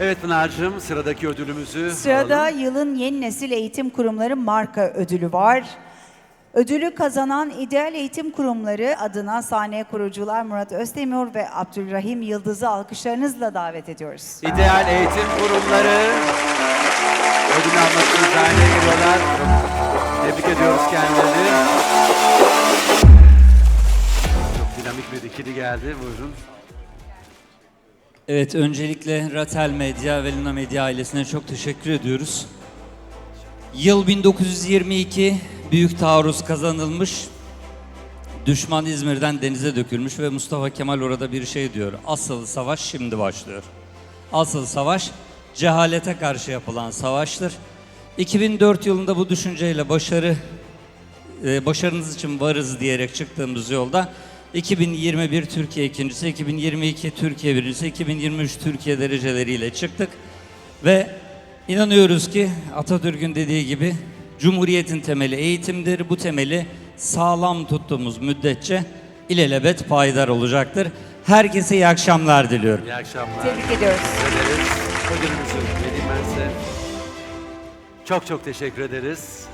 Evet Pınar'cığım sıradaki ödülümüzü Sırada alalım. yılın yeni nesil eğitim kurumları marka ödülü var. Ödülü kazanan İdeal Eğitim Kurumları adına sahne kurucular Murat Özdemir ve Abdülrahim Yıldız'ı alkışlarınızla davet ediyoruz. İdeal Eğitim Kurumları ödül almak için sahneye geliyorlar. Tebrik ediyoruz kendilerini. Çok dinamik bir ikili geldi. Buyurun. Evet, öncelikle Ratel Medya ve Luna Medya ailesine çok teşekkür ediyoruz. Yıl 1922, büyük taarruz kazanılmış. Düşman İzmir'den denize dökülmüş ve Mustafa Kemal orada bir şey diyor. Asıl savaş şimdi başlıyor. Asıl savaş cehalete karşı yapılan savaştır. 2004 yılında bu düşünceyle başarı e, başarınız için varız diyerek çıktığımız yolda 2021 Türkiye ikincisi, 2022 Türkiye birincisi, 2023 Türkiye dereceleriyle çıktık. Ve inanıyoruz ki Atatürk'ün dediği gibi Cumhuriyetin temeli eğitimdir. Bu temeli sağlam tuttuğumuz müddetçe ilelebet payidar olacaktır. Herkese iyi akşamlar diliyorum. İyi akşamlar. Tebrik ediyoruz. Ederiz. Ödülümüzü vereyim ben size. Çok çok teşekkür ederiz.